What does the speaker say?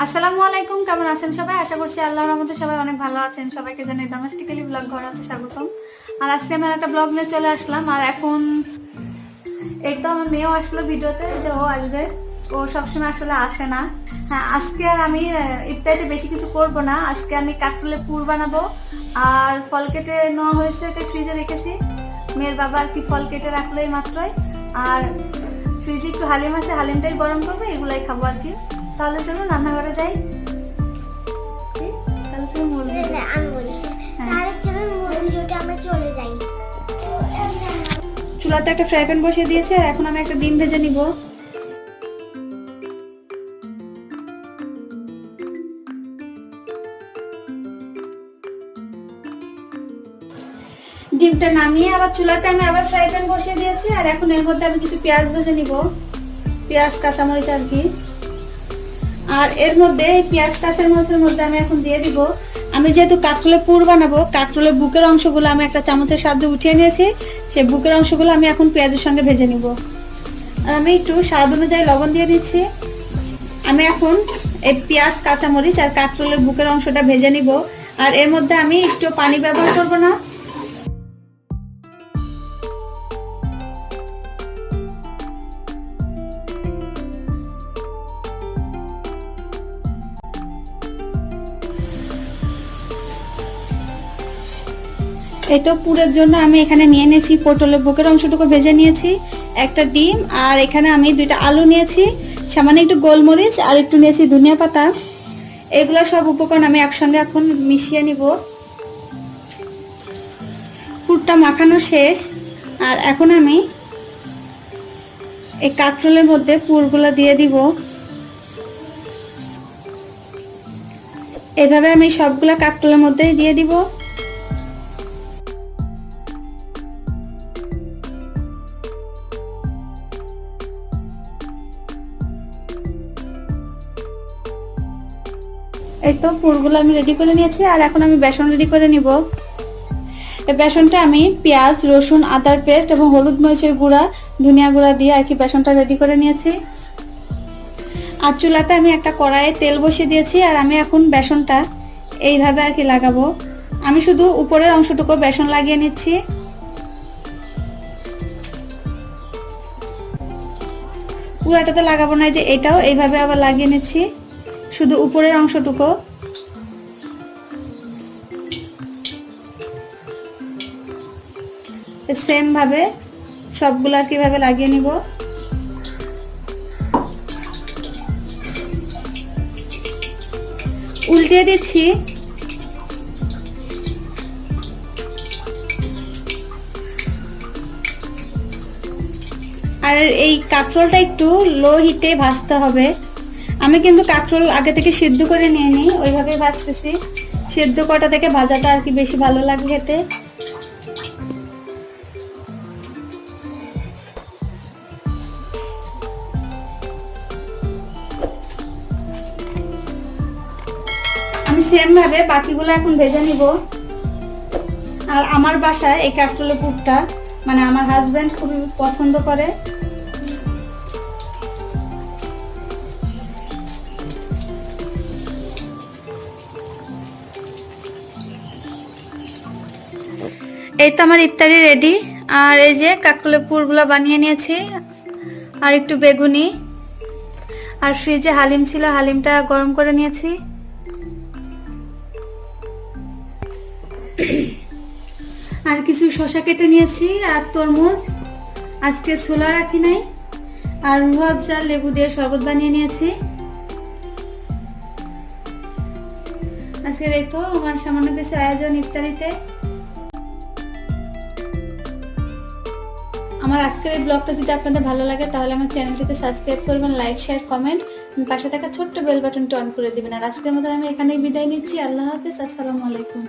আসসালামু আলাইকুম, কেমন আছেন সবাই? আশা করছি আল্লাহর রহমতে সবাই অনেক ভালো আছেন। সবাইকে জানাই ডোমেস্টিক্যালি ব্লগ ঘরাতে স্বাগতম। আর আজকে আমি একটা ব্লগ নিয়ে চলে আসলাম। আর এখন এই তো আমার মেয়েও আসলো ভিডিওতে যে ও আসবে। ও সবসময় আসলে আসে না। হ্যাঁ আজকে আর আমি ইফতারিতে বেশি কিছু করব না। আজকে আমি কাঠফুলের পুর বানাবো। আর ফল কেটে নেওয়া হয়েছে, এটা ফ্রিজে রেখেছি। মেয়ের বাবা আর কি ফল কেটে রাখল এই মাত্রই। আর ফ্রিজে একটু হালিম আছে হালিমটাই গরম করব এগুলাই খাব আর কি। তাহলে চলুন রান্নাঘরে যাই? তাহলে চলুন তাহলে চলুন মূল আমরা চলে যাই। চুলাতে একটা ফ্রাই প্যান বসিয়ে দিয়েছে আর এখন আমি একটা ডিম ভেজে নিব। ডিমটা নামিয়ে আবার চুলাতে আমি আবার ফ্রাই প্যান বসিয়ে দিয়েছি, আর এখন এর মধ্যে আমি কিছু পেঁয়াজ ভেজে নিব। পেঁয়াজ, কাঁচামরিচ আর কি। আর এর মধ্যে এই পেঁয়াজ, কাঁচামরিচের মধ্যে আমি এখন দিয়ে দিব। আমি যেহেতু কাঁকরোলের পুর বানাবো, কাঁকরোলের বুকের অংশগুলো আমি একটা চামচের সাহায্যে উঠিয়ে নিয়েছি। সেই বুকের অংশগুলো আমি এখন পেঁয়াজের সঙ্গে ভেজে নিব। আর আমি একটু স্বাদ অনুযায়ী লবণ দিয়ে দিচ্ছি। আমি এখন এই পেঁয়াজ, কাঁচামরিচ আর কাঁকরোলের বুকের অংশটা ভেজে নিব। আর এর মধ্যে আমি একটু পানি ব্যবহার করব না। এই তো পুরের জন্য আমি এখানে নিয়ে নিয়েছি পটলের বুকের অংশটুকু ভেজে নিয়েছি, একটা ডিম, আর এখানে আমি দুইটা আলু নিয়েছি, সামান্য একটু গোলমরিচ, আর একটু নিয়েছি ধনিয়া পাতা। এগুলো সব উপকরণ আমি একসঙ্গে এখন মিশিয়ে নিব। পুরটা মাখানো শেষ, আর এখন আমি এই কাঁকরোলের মধ্যে পুরগুলো দিয়ে দিব। এভাবে আমি সবগুলা কাঁকরোলের মধ্যেই দিয়ে দিব। এই তো পুরগুলো আমি রেডি করে নিয়েছি আর এখন আমি বেসন রেডি করে নিব। বেসনটা আমি পেঁয়াজ, রসুন, আদার পেস্ট এবং হলুদ মরিচের গুঁড়া, ধনিয়া গুঁড়া দিয়ে আর কি বেসনটা রেডি করে নিয়েছি। আর চুলাতে আমি একটা কড়াইয়ে তেল বসিয়ে দিয়েছি আর আমি এখন বেসনটা এইভাবে আর কি লাগাবো। আমি শুধু উপরের অংশটুকু বেসন লাগিয়ে নিচ্ছি। পুরাটাতে লাগাবো না যে এটাও এইভাবে আবার লাগিয়ে নিচ্ছি। শুধু উপরের অংশটুকু। সেম ভাবে সবগুলো আর কীভাবে লাগিয়ে নিব? উল্টে দিচ্ছি। আর এই কাঁকরোলটা একটু লো হিটে ভাজতে হবে। আমি কিন্তু কাঁকরোল আগে থেকে সিদ্ধ করে নিয়ে নিই ওইভাবেই ভাজতেছি। সিদ্ধ কটা থেকে ভাজাটা আর কি বেশি ভালো লাগে খেতে। আমি সেম ভাবে বাকিগুলো এখন ভেজে নিব। আর আমার বাসায় এই কাঁকরোলের পুরটা মানে আমার হাজব্যান্ড খুবই পছন্দ করে। এই তো আমার ইফতারি রেডি আর এই যে কাকলের পুরগুলো বানিয়ে নিয়েছি। আর একটু বেগুনি। আর ফ্রিজে হালিম ছিল, হালিমটা গরম করে নিয়েছি। আর কিছু শসা কেটে নিয়েছি আর তরমুজ। আজকে ছোলা রাখি নাই। আর রুহাবজা লেবু দিয়ে শরবত বানিয়ে নিয়েছি। আজকের এই তো আমার সামান্য কিছু আয়োজন ইফতারিতে। আমার আজকের এই ব্লগটা যদি আপনাদের ভালো লাগে, তাহলে আমার চ্যানেলটিতে সাবস্ক্রাইব করবেন লাইক শেয়ার কমেন্ট পাশে থাকা ছোট্ট বেল বাটনটি অন করে দেবেন। আর আজকের মতো আমি এখানেই বিদায় নিচ্ছি। আল্লাহ হাফিজ। আসসালামু আলাইকুম।